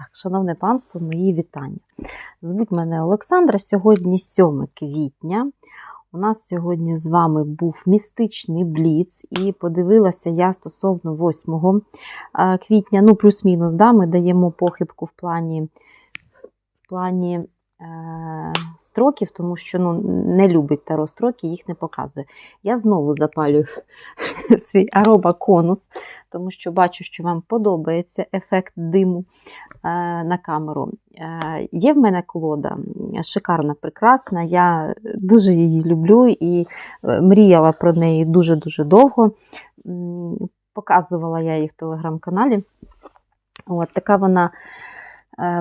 Так, шановне панство, мої вітання. Звуть мене Олександра. Сьогодні 7 квітня. У нас сьогодні з вами був містичний бліц, і подивилася я стосовно 8 е, квітня, ну, плюс-мінус, да, ми даємо похибку в плані, в плані е, строків, тому що ну, не любить таро строки, їх не показує. Я знову запалюю свій ароба конус, тому що бачу, що вам подобається ефект диму е, на камеру. Е, Є в мене колода шикарна, прекрасна. Я дуже її люблю і е, мріяла про неї дуже-дуже довго. Показувала я її в телеграм-каналі. От така вона.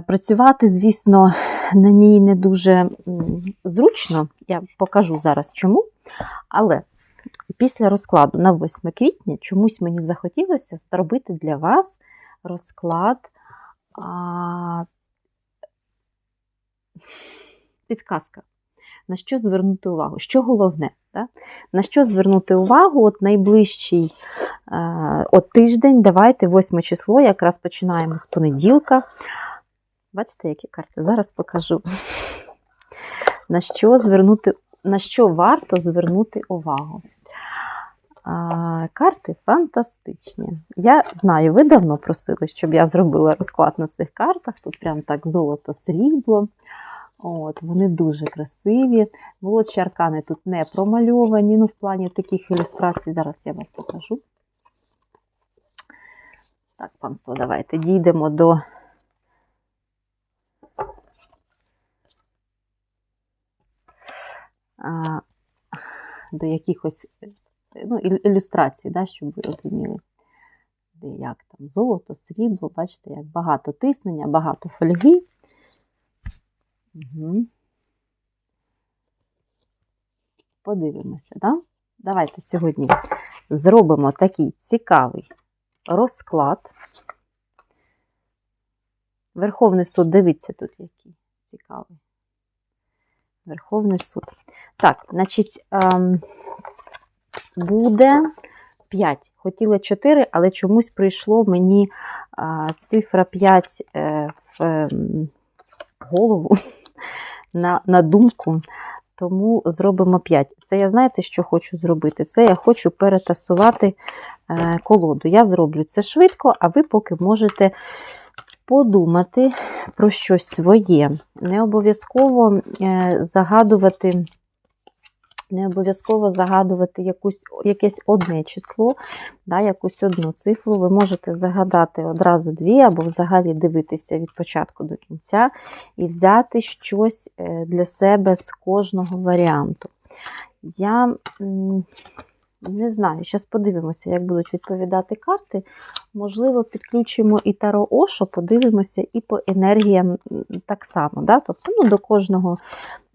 Працювати, звісно, на ній не дуже зручно. Я покажу зараз чому. Але після розкладу на 8 квітня чомусь мені захотілося зробити для вас розклад а, підказка. На що звернути увагу? Що головне? Да? На що звернути увагу? От найближчий е, от тиждень, давайте 8 число, якраз починаємо з понеділка. Бачите, які карти? Зараз покажу. На що звернути, на що варто звернути увагу? А, карти фантастичні. Я знаю, ви давно просили, щоб я зробила розклад на цих картах. Тут прям так золото срібло. От, Вони дуже красиві. Молодші аркани тут не промальовані. Ну, в плані таких ілюстрацій, зараз я вам покажу. Так, панство, давайте дійдемо до. До якихось ну, ілю- ілюстрацій, да, щоб ви розуміли, як там золото, срібло, бачите, як багато тиснення, багато фольги. Угу. Подивимося, да? Давайте сьогодні зробимо такий цікавий розклад. Верховний суд, дивіться тут, який цікавий. Верховний суд. Так, значить, ем, буде 5. Хотіла 4, але чомусь прийшло мені цифра 5 е, в ем, голову, на, на думку. Тому зробимо 5. Це я знаєте, що хочу зробити? Це я хочу перетасувати е, колоду. Я зроблю це швидко, а ви поки можете подумати про щось своє. Не обов'язково е, загадувати. Не обов'язково загадувати якусь, якесь одне число, да, якусь одну цифру. Ви можете загадати одразу дві, або взагалі дивитися від початку до кінця і взяти щось е, для себе з кожного варіанту. Я не знаю, зараз подивимося, як будуть відповідати карти. Можливо, підключимо і Таро Ошо, подивимося і по енергіям так само. Да? Тобто ну, до кожного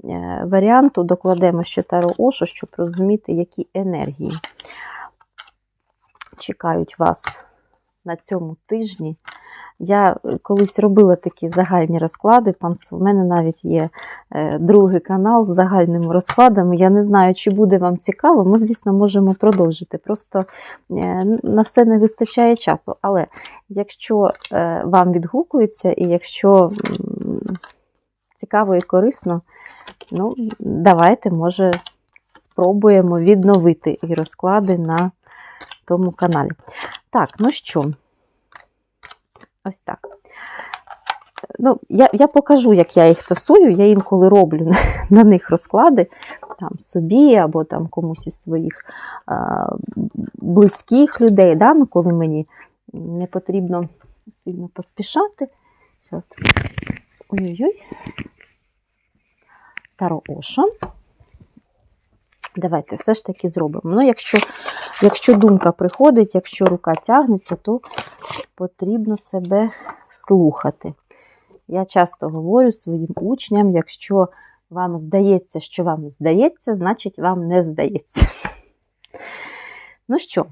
е, варіанту докладемо ще Таро Ошо, щоб розуміти, які енергії чекають вас на цьому тижні. Я е, колись робила такі загальні розклади. Панство, в мене навіть є е, другий канал з загальними розкладами. Я не знаю, чи буде вам цікаво. Ми, звісно, можемо продовжити. Просто е, на все не вистачає часу. Але якщо вам відгукується, і якщо цікаво і корисно, ну, давайте, може, спробуємо відновити і розклади на тому каналі. Так, ну що, ось так. Ну, я, я покажу, як я їх тасую. Я інколи роблю на, них розклади там, собі або там комусь із своїх а, близьких людей, да? ну, коли мені не потрібно сильно поспішати. Зараз ой-ой-ой. Таро Оша. Давайте все ж таки зробимо. Ну, якщо, якщо думка приходить, якщо рука тягнеться, то потрібно себе слухати. Я часто говорю своїм учням, якщо вам здається, що вам здається, значить вам не здається. Ну що,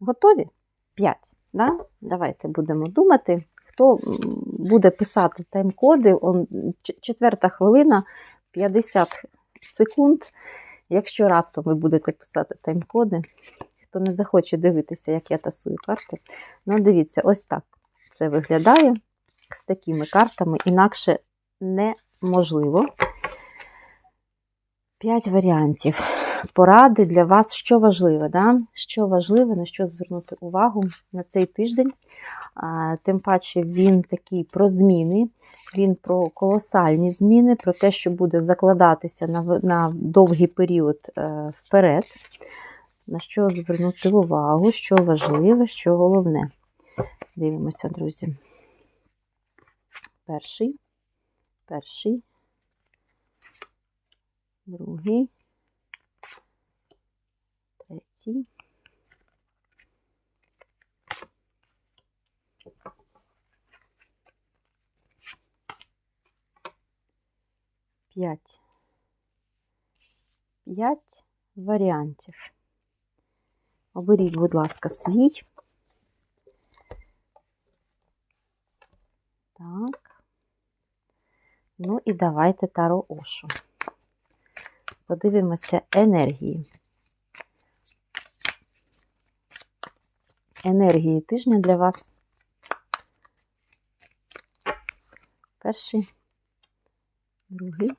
готові? П'ять. Да? Давайте будемо думати. Хто буде писати тайм-коди, четверта хвилина, 50 секунд. Якщо раптом ви будете писати тайм-коди, хто не захоче дивитися, як я тасую карти, ну дивіться, ось так це виглядає. з такими картами, інакше неможливо. П'ять варіантів. Поради для вас, що важливе, да? що важливе, на що звернути увагу на цей тиждень. Тим паче він такий про зміни, він про колосальні зміни, про те, що буде закладатися на, на довгий період е, вперед. На що звернути увагу, що важливе, що головне. Дивимося, друзі. Перший, перший, другий, третій. П'ять. П'ять варіантів. Оберіть, будь ласка, свій. Так. Ну і давайте Таро Ошу. Подивимося енергії. Енергії тижня для вас. Перший, другий.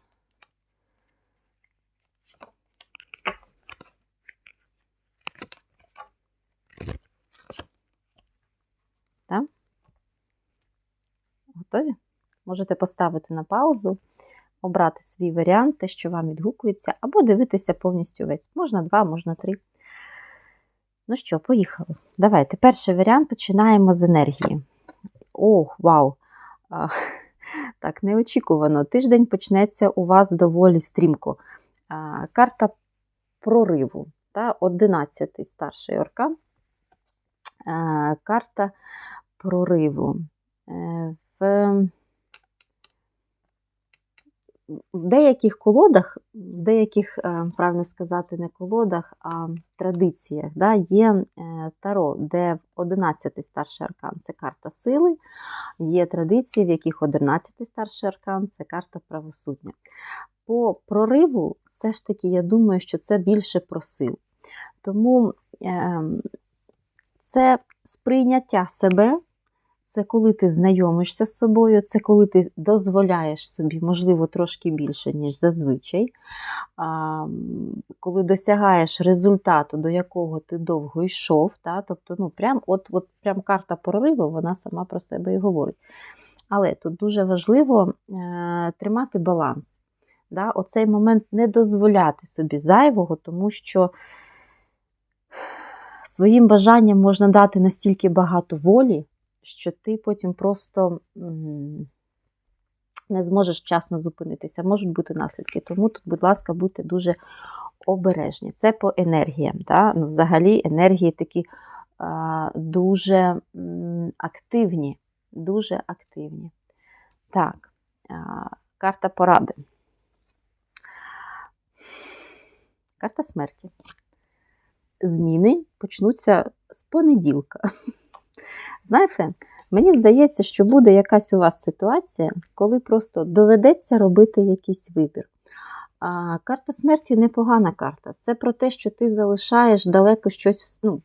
Так? Готові? Можете поставити на паузу, обрати свій варіант, те, що вам відгукується, або дивитися повністю весь. Можна два, можна три. Ну що, поїхали. Давайте. Перший варіант починаємо з енергії. О, вау! Так, неочікувано. Тиждень почнеться у вас доволі стрімко. Карта прориву. Та, 11 старший оркан. Карта прориву. Е, В деяких колодах, в деяких, е, правильно сказати, не колодах, а традиціях да, є е, таро, де в 11 старший аркан це карта сили, є традиції, в яких 11 старший аркан це карта правосуддя. По прориву, все ж таки, я думаю, що це більше про сил. Тому е, це сприйняття себе. Це коли ти знайомишся з собою, це коли ти дозволяєш собі, можливо, трошки більше, ніж зазвичай. А, коли досягаєш результату, до якого ти довго йшов. Та, тобто, ну, прям, от, от прям карта прориву, вона сама про себе і говорить. Але тут дуже важливо е, тримати баланс. Да? Оцей момент не дозволяти собі зайвого, тому що своїм бажанням можна дати настільки багато волі що ти потім просто не зможеш вчасно зупинитися. Можуть бути наслідки. Тому тут, будь ласка, будьте дуже обережні. Це по енергіям. Да? Ну, Взагалі енергії такі а, дуже активні. Дуже активні. Так, а, карта поради. Карта смерті. Зміни почнуться з понеділка. Знаєте, мені здається, що буде якась у вас ситуація, коли просто доведеться робити якийсь вибір. А, Карта смерті непогана карта. Це про те, що ти залишаєш далеко щось, ну,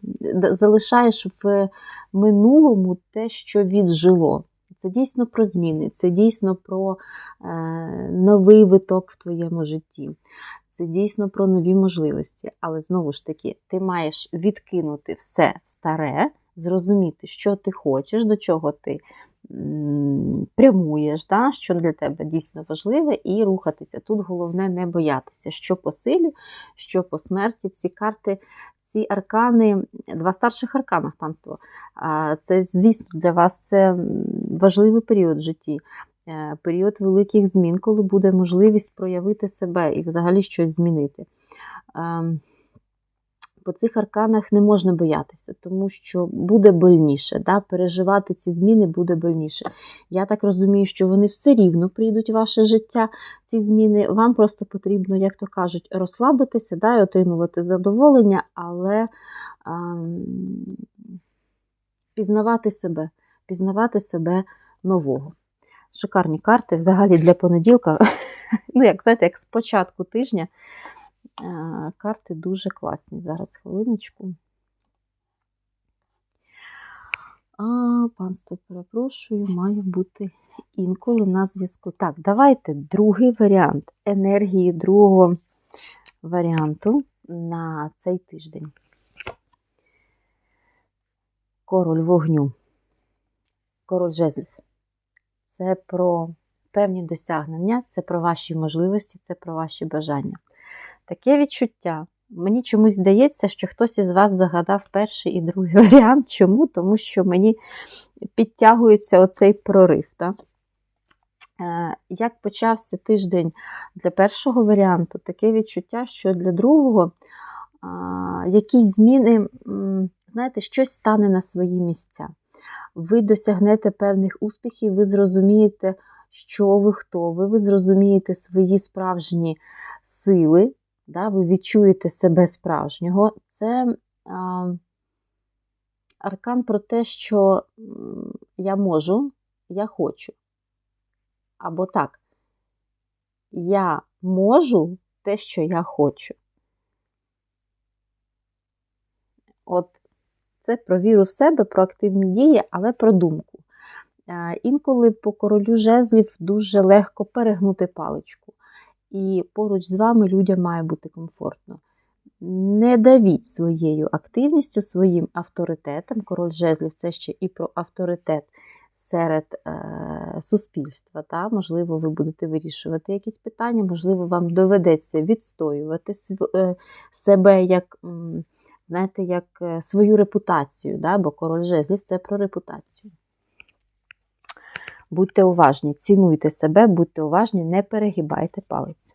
залишаєш в минулому те, що віджило. Це дійсно про зміни, це дійсно про е, новий виток в твоєму житті. Це дійсно про нові можливості. Але знову ж таки, ти маєш відкинути все старе, зрозуміти, що ти хочеш, до чого ти прямуєш, да, що для тебе дійсно важливе, і рухатися. Тут головне не боятися, що по силі, що по смерті. Ці карти, ці аркани, два старших арканах, панство. Це, звісно, для вас це важливий період в житті. Е, період великих змін, коли буде можливість проявити себе і взагалі щось змінити. Ем, по цих арканах не можна боятися, тому що буде больніше. Да? Переживати ці зміни буде больніше. Я так розумію, що вони все рівно прийдуть в ваше життя, ці зміни. Вам просто потрібно, як то кажуть, розслабитися да, і отримувати задоволення, але а, пізнавати себе, пізнавати себе нового. Шикарні карти взагалі для понеділка. Ну, як знаєте, як з початку тижня Карти дуже класні. Зараз хвилиночку. А, панство, перепрошую, маю бути інколи на зв'язку. Так, давайте другий варіант енергії другого варіанту на цей тиждень. Король вогню. Король жезлів. Це про певні досягнення, це про ваші можливості, це про ваші бажання. Таке відчуття. Мені чомусь здається, що хтось із вас загадав перший і другий варіант. Чому? Тому що мені підтягується оцей прорив. Так? Е, Як почався тиждень для першого варіанту, таке відчуття, що для другого якісь зміни, знаєте, щось стане на свої місця. Ви досягнете певних успіхів, ви зрозумієте, що ви хто ви, ви зрозумієте свої справжні сили, да, ви відчуєте себе справжнього. Це а, аркан про те, що я можу, я хочу. Або так, я можу те, що я хочу. От це про віру в себе, про активні дії, але про думку. Е, Інколи по королю жезлів дуже легко перегнути паличку. І поруч з вами людям має бути комфортно. Не давіть своєю активністю, своїм авторитетом. Король жезлів це ще і про авторитет серед е, суспільства. Та? Можливо, ви будете вирішувати якісь питання, можливо, вам доведеться відстоювати е, себе як, знаєте, як е, свою репутацію, да? бо король жезлів це про репутацію. Будьте уважні, цінуйте себе, будьте уважні, не перегибайте палицю.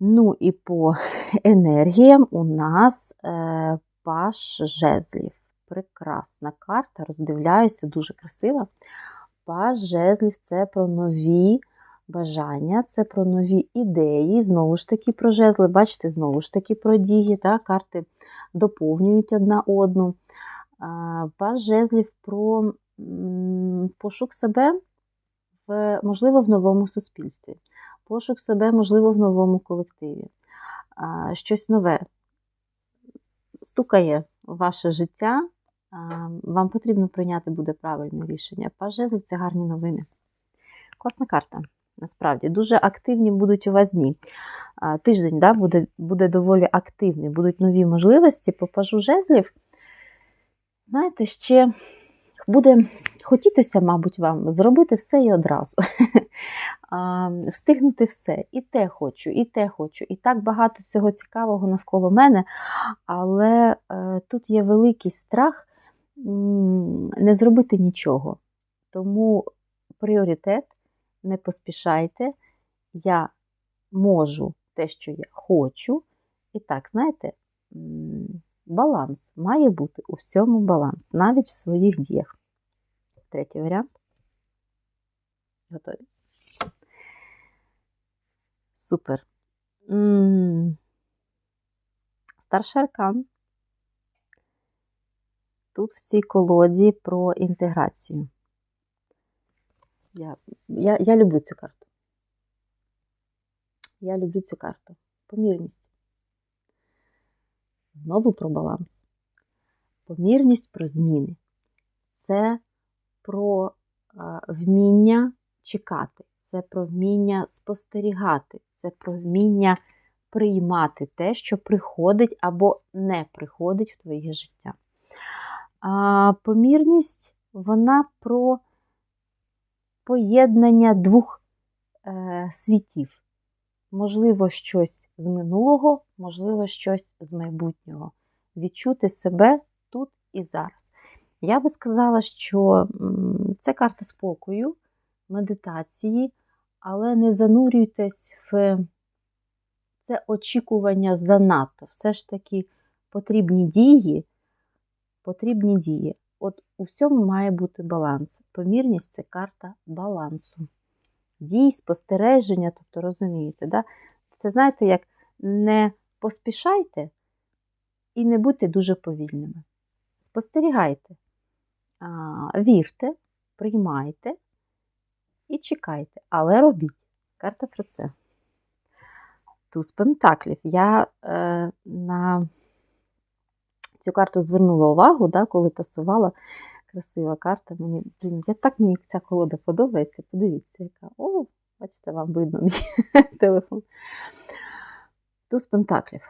Ну і по енергіям у нас е, паш жезлів. Прекрасна карта, роздивляюся, дуже красива. Паш жезлів це про нові бажання, це про нові ідеї. Знову ж таки про жезли, бачите, знову ж таки про дії. Так? Карти доповнюють одна одну. А, Паш жезлів про пошук себе, в, можливо, в новому суспільстві, пошук себе, можливо, в новому колективі. Щось нове стукає в ваше життя, вам потрібно прийняти буде правильне рішення. Паж жезлів – це гарні новини. Класна карта. Насправді, дуже активні будуть у вас дні. Тиждень да, буде, буде доволі активний, будуть нові можливості по пажу жезлів. Знаєте, ще буде хотітися, мабуть, вам зробити все і одразу. Встигнути все. І те хочу, і те хочу. І так багато всього цікавого навколо мене. Але е, тут є великий страх не зробити нічого. Тому пріоритет, не поспішайте. Я можу те, що я хочу. І так, знаєте, баланс має бути у всьому баланс, навіть в своїх діях. Третій варіант. Готові? Супер. Старший аркан. Тут в цій колоді про інтеграцію. Я, я, я люблю цю карту. Я люблю цю карту. Помірність. Знову про баланс. Помірність про зміни. Це про вміння чекати, це про вміння спостерігати, це про вміння приймати те, що приходить або не приходить в твоє життя. А помірність вона про поєднання двох е, світів. Можливо, щось з минулого, можливо, щось з майбутнього. Відчути себе тут і зараз. Я би сказала, що це карта спокою, медитації, але не занурюйтесь в це очікування занадто. Все ж таки потрібні дії, потрібні дії. От у всьому має бути баланс. Помірність це карта балансу. Дій, спостереження, тобто розумієте, да? це знаєте, як не поспішайте і не будьте дуже повільними. Спостерігайте, вірте, приймайте і чекайте, але робіть. Карта про це. Туз Пентаклів. Я е, на цю карту звернула увагу, да, коли тасувала красива карта. Мені, блін, я так мені ця колода подобається. Подивіться, яка. О, бачите, вам видно мій телефон. Туз Пентаклів.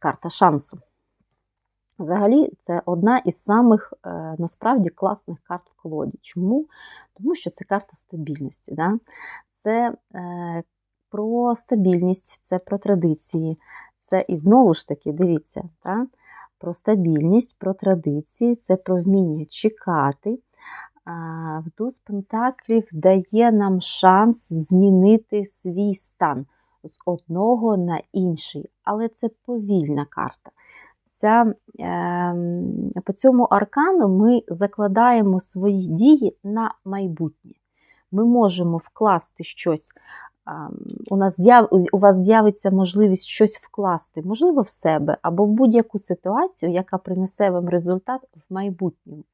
Карта шансу. Взагалі, це одна із самих е, насправді класних карт в колоді. Чому? Тому що це карта стабільності. Да? Це е, про стабільність, це про традиції. Це і знову ж таки, дивіться, да? Про стабільність, про традиції, це про вміння чекати. А, Туз Пентаклів дає нам шанс змінити свій стан з одного на інший, але це повільна карта. Ця, е, По цьому аркану ми закладаємо свої дії на майбутнє. Ми можемо вкласти щось. У нас у вас з'явиться можливість щось вкласти, можливо, в себе або в будь-яку ситуацію, яка принесе вам результат в майбутньому.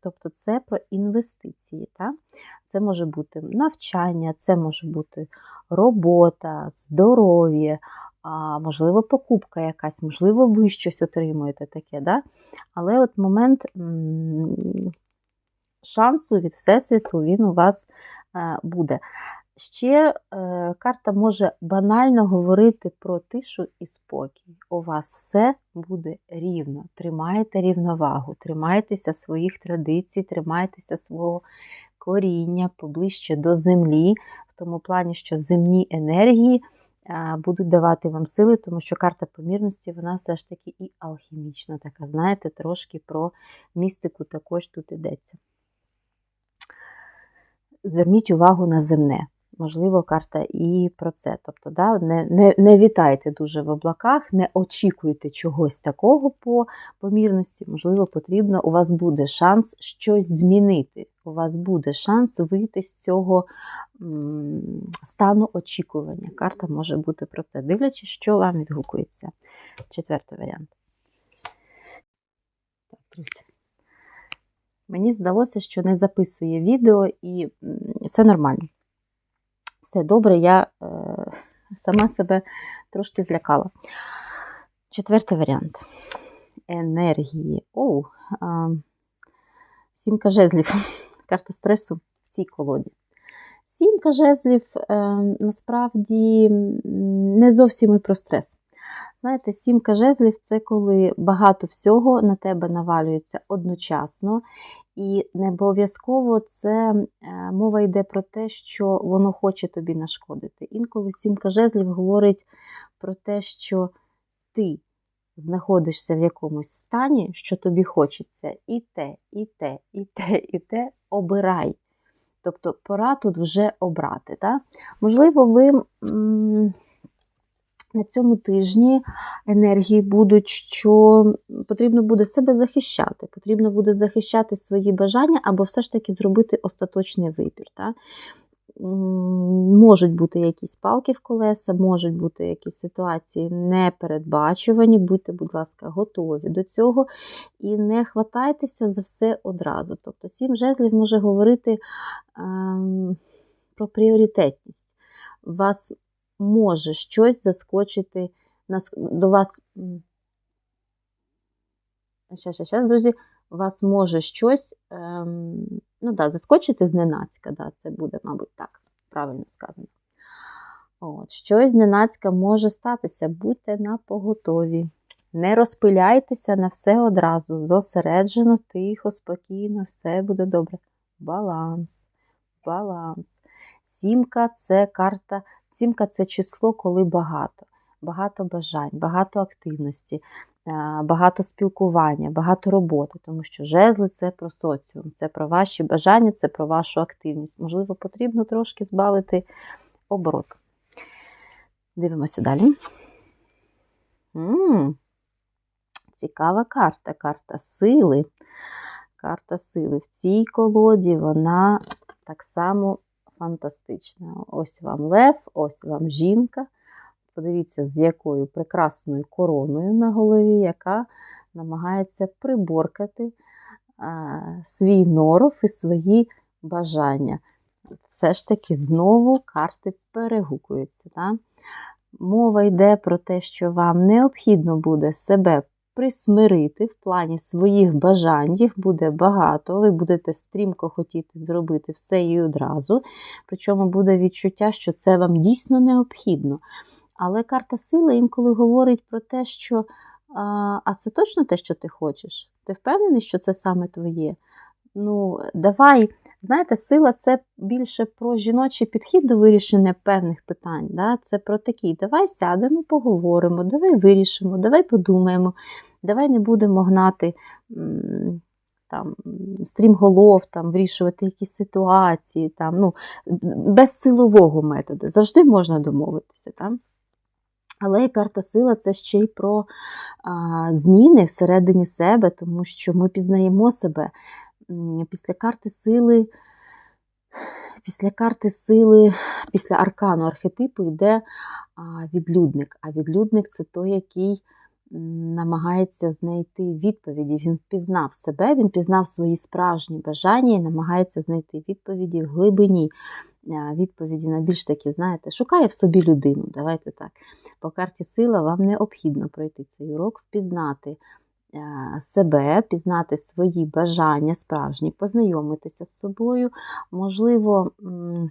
Тобто це про інвестиції. Так? Це може бути навчання, це може бути робота, здоров'я, можливо, покупка якась, можливо, ви щось отримуєте таке. Да? Але от момент шансу від Всесвіту він у вас е, буде. Ще е, карта може банально говорити про тишу і спокій. У вас все буде рівно. Тримайте рівновагу, тримайтеся своїх традицій, тримайтеся свого коріння поближче до землі, в тому плані, що земні енергії е, будуть давати вам сили, тому що карта помірності, вона все ж таки і алхімічна, така, знаєте, трошки про містику також тут йдеться. Зверніть увагу на земне можливо, карта і про це. Тобто, да, не не, не вітайте дуже в облаках, не очікуйте чогось такого по помірності. Можливо, потрібно, у вас буде шанс щось змінити. У вас буде шанс вийти з цього м, стану очікування. Карта може бути про це. Дивлячись, що вам відгукується. Четвертий варіант. Так, друзі. Мені здалося, що не записує відео і все нормально все добре, я е, сама себе трошки злякала. Четвертий варіант. Енергії. Оу, сімка жезлів. Карта стресу в цій колоді. Сімка жезлів е, насправді не зовсім і про стрес. Знаєте, сімка жезлів це коли багато всього на тебе навалюється одночасно, і не обов'язково це е, мова йде про те, що воно хоче тобі нашкодити. Інколи сімка жезлів говорить про те, що ти знаходишся в якомусь стані, що тобі хочеться і те, і те, і те, і те обирай. Тобто пора тут вже обрати. Так? Можливо, ви на цьому тижні енергії будуть, що потрібно буде себе захищати, потрібно буде захищати свої бажання або все ж таки зробити остаточний вибір. Так? Можуть бути якісь палки в колеса, можуть бути якісь ситуації непередбачувані, будьте, будь ласка, готові до цього. І не хватайтеся за все одразу. Тобто, сім жезлів може говорити ем, про пріоритетність. Вас може щось заскочити до вас. Ще, ще, ще, друзі, вас може щось ем, ну да, заскочити зненацька, да, це буде, мабуть, так, правильно сказано. От, Щось зненацька може статися, будьте на поготові. Не розпиляйтеся на все одразу. Зосереджено, тихо, спокійно, все буде добре. Баланс, баланс. Сімка це карта Сімка це число, коли багато, багато бажань, багато активності, багато спілкування, багато роботи, тому що жезли це про соціум, це про ваші бажання, це про вашу активність. Можливо, потрібно трошки збавити оборот. Дивимося далі. М -м, цікава карта, карта сили. Карта сили. В цій колоді вона так само фантастична. Ось вам лев, ось вам жінка. Подивіться, з якою прекрасною короною на голові, яка намагається приборкати а, свій норов і свої бажання. Все ж таки, знову карти перегукуються. Так? Мова йде про те, що вам необхідно буде себе присмирити в плані своїх бажань, їх буде багато, ви будете стрімко хотіти зробити все і одразу. Причому буде відчуття, що це вам дійсно необхідно. Але карта сили інколи говорить про те, що а, це точно те, що ти хочеш? Ти впевнений, що це саме твоє? Ну, давай, знаєте, сила це більше про жіночий підхід до вирішення певних питань. Да? Це про такі, давай сядемо, поговоримо, давай вирішимо, давай подумаємо, давай не будемо гнати там, стрімголов, там, вирішувати якісь ситуації, там, ну, без силового методу. Завжди можна домовитися. Там. Але і карта сила це ще й про а, зміни всередині себе, тому що ми пізнаємо себе. Після карти сили, після карти сили, після аркану архетипу йде відлюдник. А відлюдник це той, який намагається знайти відповіді. Він пізнав себе, він пізнав свої справжні бажання і намагається знайти відповіді в глибині. Відповіді на більш такі, знаєте, шукає в собі людину. Давайте так. По карті сила вам необхідно пройти цей урок, впізнати себе, пізнати свої бажання справжні, познайомитися з собою, можливо,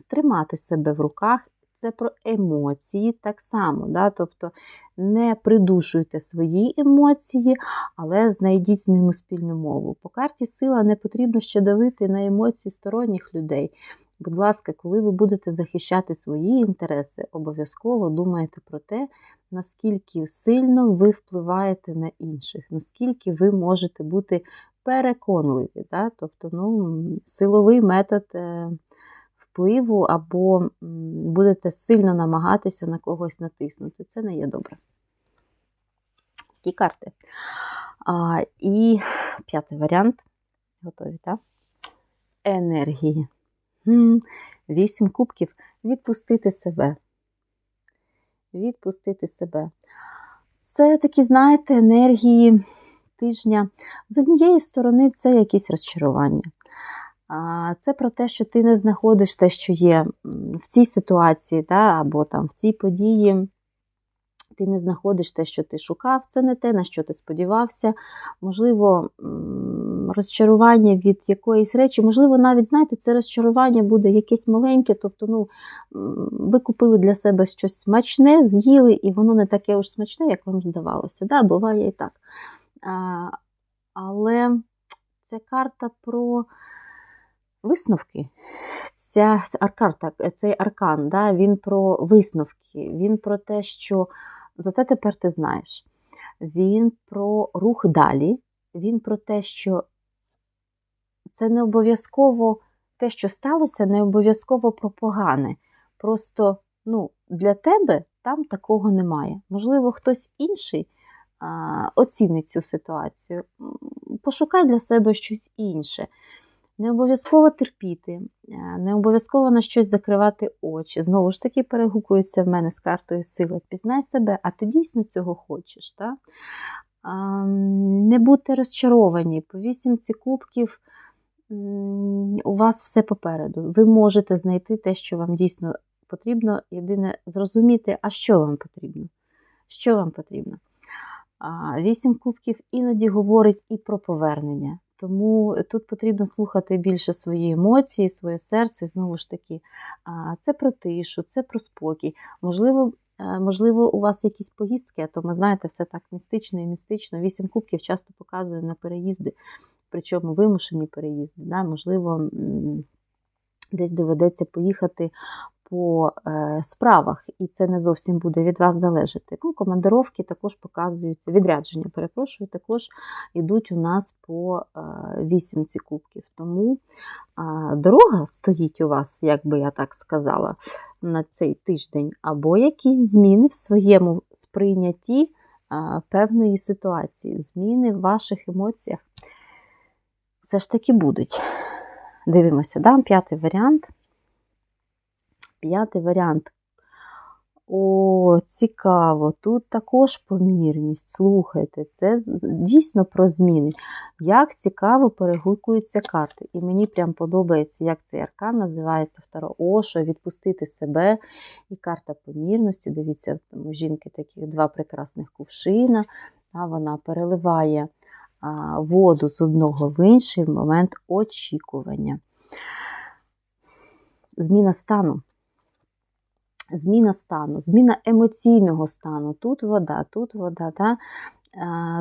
тримати себе в руках. Це про емоції так само. Да? Тобто не придушуйте свої емоції, але знайдіть з ними спільну мову. По карті сила не потрібно ще давити на емоції сторонніх людей. Будь ласка, коли ви будете захищати свої інтереси, обов'язково думайте про те, наскільки сильно ви впливаєте на інших, наскільки ви можете бути переконливі. Да? Тобто ну, силовий метод е, впливу або будете сильно намагатися на когось натиснути. Це не є добре. Ті карти. А, і п'ятий варіант. Готові, так? Енергії. Вісім кубків. Відпустити себе. Відпустити себе. Це такі, знаєте, енергії тижня. З однієї сторони, це якісь розчарування. Це про те, що ти не знаходиш те, що є в цій ситуації, да, або там в цій події. Ти не знаходиш те, що ти шукав, це не те, на що ти сподівався. Можливо, розчарування від якоїсь речі, можливо, навіть, знаєте, це розчарування буде якесь маленьке, тобто, ну, ви купили для себе щось смачне, з'їли, і воно не таке уж смачне, як вам здавалося. Да, Буває і так. А, але ця карта про висновки. Ця карта, цей аркан, да, він про висновки, він про те, що зате тепер ти знаєш. Він про рух далі, він про те, що це не обов'язково те, що сталося, не обов'язково про погане. Просто ну, для тебе там такого немає. Можливо, хтось інший а, оцінить цю ситуацію. Пошукай для себе щось інше. Не обов'язково терпіти, е, не обов'язково на щось закривати очі. Знову ж таки, перегукується в мене з картою сили. Пізнай себе, а ти дійсно цього хочеш. Так? Не будьте розчаровані. По вісімці кубків м, у вас все попереду. Ви можете знайти те, що вам дійсно потрібно. Єдине зрозуміти, а що вам потрібно. Що вам потрібно? Вісім кубків іноді говорить і про повернення. Тому тут потрібно слухати більше свої емоції, своє серце. Знову ж таки, це про тишу, це про спокій. Можливо, е, можливо, у вас якісь поїздки, а то ми знаєте, все так містично і містично. Вісім кубків часто показує на переїзди, причому вимушені переїзди. Да? Можливо, десь доведеться поїхати по е, справах, і це не зовсім буде від вас залежати. Ну, командировки також показуються, відрядження, перепрошую, також йдуть у нас по е, вісімці кубків. Тому дорога стоїть у вас, як би я так сказала, на цей тиждень, або якісь зміни в своєму сприйнятті певної ситуації, зміни в ваших емоціях все ж таки будуть. Дивимося, дам п'ятий варіант. П'ятий варіант. О, цікаво. Тут також помірність. Слухайте, це дійсно про зміни. Як цікаво перегукуються карти. І мені прям подобається, як цей аркан називається Второ Ошо, відпустити себе. І карта помірності. Дивіться, там у жінки таких два прекрасних кувшина. Да, вона переливає а, воду з одного в інший в момент очікування. Зміна стану. Зміна стану, зміна емоційного стану. Тут вода, тут вода. Да?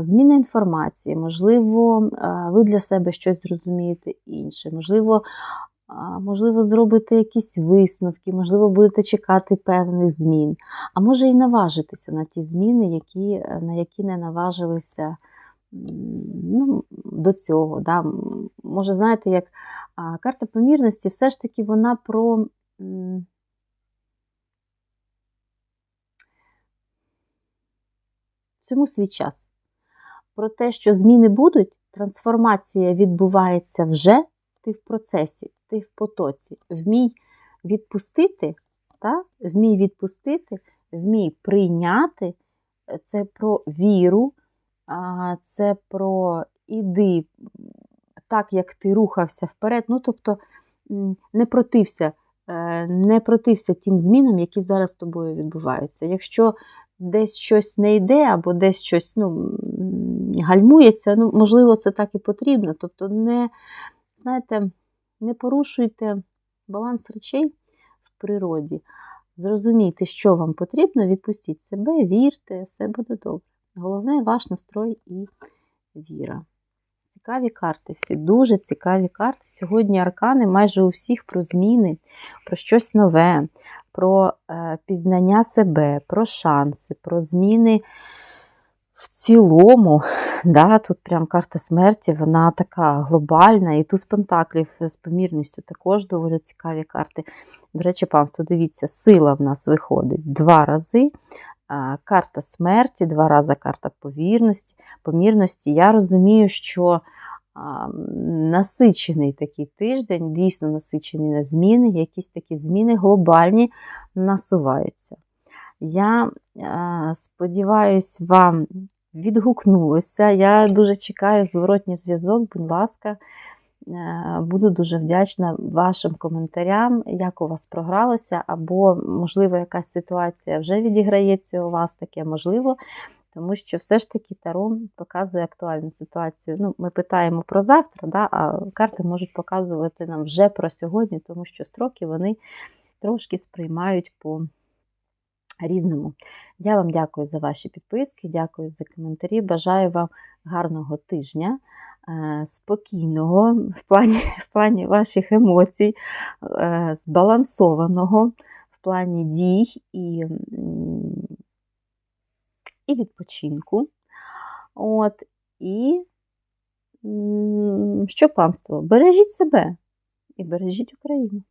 Зміна інформації, можливо, ви для себе щось зрозумієте інше, можливо, можливо, зробите якісь висновки, можливо, будете чекати певних змін, а може і наважитися на ті зміни, які, на які не наважилися ну, до цього. Да? Може, знаєте, як карта помірності, все ж таки вона про. Всьому свій час. Про те, що зміни будуть, трансформація відбувається вже, ти в процесі, ти в потоці. Вмій відпустити, та? вмій відпустити, вмій прийняти. Це про віру, це про іди так, як ти рухався вперед. Ну, тобто не протився, е, не протився тим змінам, які зараз з тобою відбуваються. Якщо десь щось не йде, або десь щось ну, гальмується, ну, можливо, це так і потрібно. Тобто, не, знаєте, не порушуйте баланс речей в природі. Зрозумійте, що вам потрібно, відпустіть себе, вірте, все буде добре. Головне ваш настрой і віра. Цікаві карти, всі дуже цікаві карти. Сьогодні аркани майже у всіх про зміни, про щось нове, про е, пізнання себе, про шанси, про зміни в цілому. Да, Тут прям карта смерті, вона така глобальна. І туз пентаклів з помірністю також доволі цікаві карти. До речі, панство, дивіться, сила в нас виходить два рази. Карта смерті, два рази карта повірності, помірності. Я розумію, що насичений такий тиждень, дійсно насичений на зміни, якісь такі зміни глобальні насуваються. Я сподіваюся, вам відгукнулося. Я дуже чекаю зворотній зв'язок, будь ласка. Е, буду дуже вдячна вашим коментарям, як у вас програлося, або, можливо, якась ситуація вже відіграється у вас таке можливо, тому що все ж таки Таро показує актуальну ситуацію. Ну, Ми питаємо про завтра, да, а карти можуть показувати нам вже про сьогодні, тому що строки вони трошки сприймають по. Різному. Я вам дякую за ваші підписки, дякую за коментарі. Бажаю вам гарного тижня. Е, спокійного в плані в плані ваших емоцій, е, збалансованого в плані дій і і відпочинку. От, І що панство? Бережіть себе і бережіть Україну.